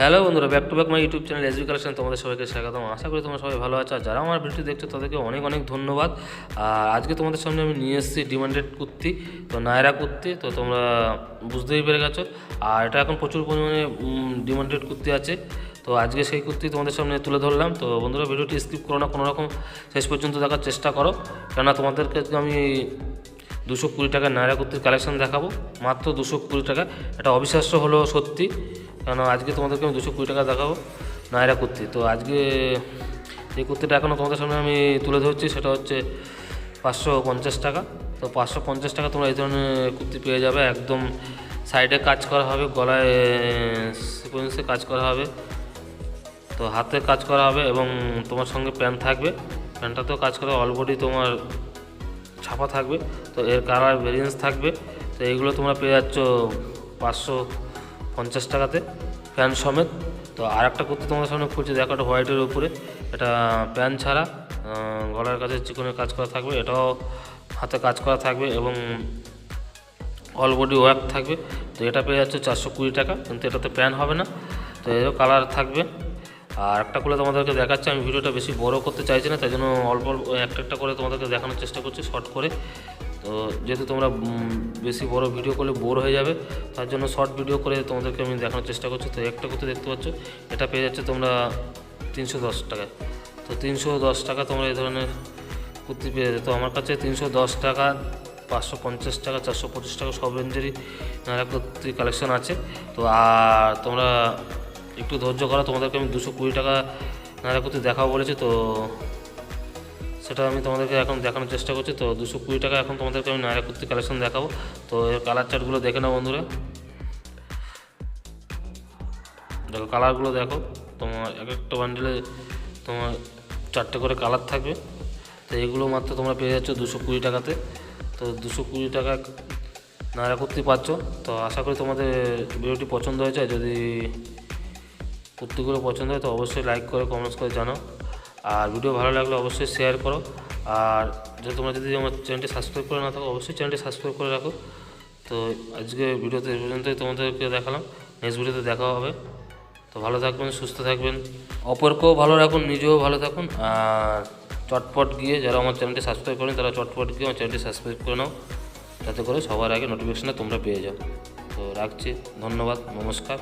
Hello বন্ধুরা back to back my YouTube channel S B collection তোমাদের সবাইকে স্বাগতম। আশা করি তোমরা সবাই ভালো আছো। আর যারা আমার ভিডিও দেখছ, তাদেরকে অনেক অনেক ধন্যবাদ। আর আজকে তোমাদের সামনে আমি নিয়ে এসেছি ডিমান্ডেড কুর্তি, তো নায়রা কুর্তি, তো তোমরা বুঝতেই পেরে গেছো। আর এটা এখন প্রচুর পরিমাণে ডিমান্ডেড কুর্তি আছে। তো আজকে সেই কুর্তি তোমাদের সামনে তুলে ধরলাম। তো বন্ধুরা, ভিডিওটি স্কিপ করো না, কোনো রকম শেষ পর্যন্ত দেখার চেষ্টা করো। কেননা তোমাদেরকে আমি দুশো কুড়ি টাকার নায়রা কুর্তির কালেকশন দেখাবো। মাত্র দুশো কুড়ি টাকা এটা অবিশ্বাস্য হলো সত্যি। কেন আজকে তোমাদেরকে আমি দুশো কুড়ি টাকা দেখাবো নায়রা কুর্তি। তো আজকে যে কুর্তিটা এখনও তোমাদের সামনে আমি তুলে ধরছি, সেটা হচ্ছে পাঁচশো পঞ্চাশ টাকা। তো পাঁচশো পঞ্চাশ টাকা তোমরা এই ধরনের কুর্তি পেয়ে যাবে, একদম সাইডে কাজ করা হবে, গলায় কাজ করা হবে, তো হাতে কাজ করা হবে এবং তোমার সঙ্গে প্যান্ট থাকবে। প্যান্টটাতেও কাজ করা অল বডি তোমার ছাপা থাকবে, তো এর কালার ভেরিয়েন্স থাকবে, তো এইগুলো তোমরা পেয়ে যাচ্ছ পাঁচশো পঞ্চাশ টাকাতে প্যান্ট সমেত। তো আর একটা কুর্তি তোমাদের সামনে খুলছে, দেখো একটা হোয়াইটের উপরে। এটা প্যান্ট ছাড়া গলার কাছে চিকনের কাজ করা থাকবে, এটাও হাতে কাজ করা থাকবে এবং অল বডি ওয়ার্ক থাকবে। তো এটা পেয়ে যাচ্ছে চারশো কুড়ি টাকা, কিন্তু এটাতে প্যান হবে না। তো এরও কালার থাকবে। আর একটা করে তোমাদেরকে দেখাচ্ছি, আমি ভিডিওটা বেশি বড় করতে চাইছি না, তাই জন্য অল্প অল্প একটা একটা করে তোমাদেরকে দেখানোর চেষ্টা করছি শর্ট করে। তো যেহেতু তোমরা বেশি বড় ভিডিও করলে বোর হয়ে যাবে, তার জন্য শর্ট ভিডিও করে তোমাদেরকে আমি দেখানোর চেষ্টা করছি। তো একটা করতে দেখতে পাচ্ছ? এটা পেয়ে যাচ্ছে তোমরা তিনশো দশ টাকায়। তো তিনশো দশ টাকা তোমরা এই ধরনের কুর্তি পেয়ে যাবে। তো আমার কাছে তিনশো দশ টাকা, পাঁচশো পঞ্চাশ টাকা, চারশো পঁচিশ টাকা, সব রেঞ্জেরই নানা কুর্তি কালেকশন আছে। তো, আর তোমরা একটু ধৈর্য করো তোমাদেরকে আমি দুশো কুড়ি টাকা নানা কুর্তি দেখাও বলেছি। তো সেটা আমি তোমাদেরকে এখন দেখানোর চেষ্টা করছি। তো দুশো কুড়ি টাকা এখন তোমাদেরকে আমি নায়রা কুর্তি কালেকশন দেখাবো। তো এর কালার চার্টগুলো দেখে নাও বন্ধুরা। দেখো কালারগুলো দেখো। তোমার এক একটা বান্ডেলে তোমার চারটে করে কালার থাকবে। তো এগুলো মাত্র তোমরা পেয়ে যাচ্ছ দুশো কুড়ি টাকাতে। তো দুশো কুড়ি টাকা নায়রা কুর্তি পাচ্ছ। তো আশা করি তোমাদের ভিডিওটি পছন্দ হয়েছে। যদি কুর্তিগুলো পছন্দ হয় তো অবশ্যই লাইক করে কমেন্টস করে জানাও। আর ভিডিও ভালো লাগলে অবশ্যই শেয়ার করো। আর যদি তোমরা যদি আমার চ্যানেলটি সাবস্ক্রাইব করে না থাকো, অবশ্যই চ্যানেলটি সাবস্ক্রাইব করে রাখো। তো আজকে ভিডিওতে পর্যন্তই তোমাদেরকে দেখালাম। নেক্সট ভিডিওতে দেখা হবে। তো ভালো থাকবেন, সুস্থ থাকবেন। অপরকেও ভালো রাখুন, নিজেও ভালো থাকুন। আর চটপট গিয়ে যারা আমার চ্যানেলটি সাবস্ক্রাইব করেন, তারা চটপট গিয়ে আমার চ্যানেলটি সাবস্ক্রাইব করে নাও। যাতে করে সবার আগে নোটিফিকেশানটা তোমরা পেয়ে যাও। তো রাখছি, ধন্যবাদ, নমস্কার।